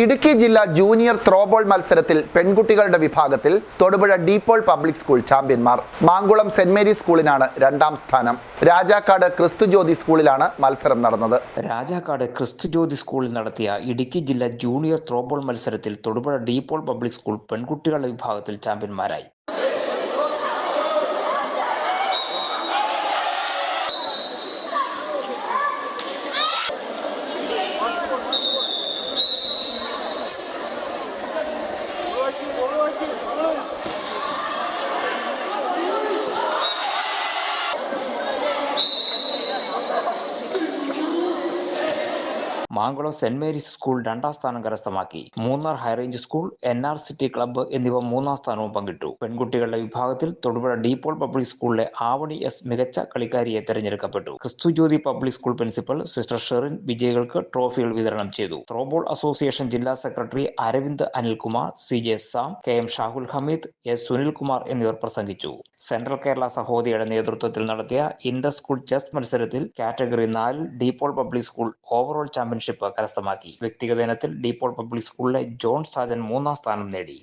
ഇടുക്കി ജില്ല junior throwball മത്സരത്തിൽ പെൺകുട്ടികളുടെ വിഭാഗത്തിൽ Thodupuzha De Paul public school ചാമ്പ്യന്മാർ. Mankulam saint Mary സ്കൂളിനാണ് രണ്ടാം സ്ഥാനം. രാജാക്കാട് ക്രിസ്തുജ്യോതി സ്കൂളിലാണ് മത്സരം നടന്നത്. രാജാക്കാട് ക്രിസ്തുജ്യോതി സ്കൂളിൽ നടത്തിയ ഇടുക്കി ജില്ലാ ജൂനിയർ ത്രോബോൾ മത്സരത്തിൽ തൊടുപുഴ ഡീപോൾ പബ്ലിക് സ്കൂൾ പെൺകുട്ടികളുടെ വിഭാഗത്തിൽ ചാമ്പ്യന്മാരായി. two. Hello. Mankulam saint Mary's school രണ്ടാം സ്ഥാനം കരസ്ഥമാക്കി. Munnar high range school N R city club എന്നിവ മൂന്നാം സ്ഥാനവും പങ്കിട്ടു. പെൺകുട്ടികളുടെ വിഭാഗത്തിൽ തൊടുപുഴ ഡീപോൾ പബ്ലിക് സ്കൂളിലെ ആവണി എസ് മികച്ച കളിക്കാരിയെ തെരഞ്ഞെടുക്കപ്പെട്ടു. Kristujyoti public school principal sister Sherin വിജയികൾക്ക് ട്രോഫികൾ വിതരണം ചെയ്തു. ത്രോബോൾ അസോസിയേഷൻ ജില്ലാ secretary Aravind Anilkumar C J Sam K M Shahul Hameed S Sunilkumar എന്നിവർ പ്രസംഗിച്ചു. സെൻട്രൽ കേരള സഹോദരിയുടെ നേതൃത്വത്തിൽ നടത്തിയ ഇന്റർ സ്കൂൾ ചെസ് മത്സരത്തിൽ കാറ്റഗറി നാലിൽ DePaul public school overall championship കരസ്ഥമാക്കി വ്യക്തിഗത ഇനത്തിൽ ഡീപോൾ പബ്ലിക് സ്കൂളിലെ ജോൺ സാജൻ മൂന്നാം സ്ഥാനം നേടി.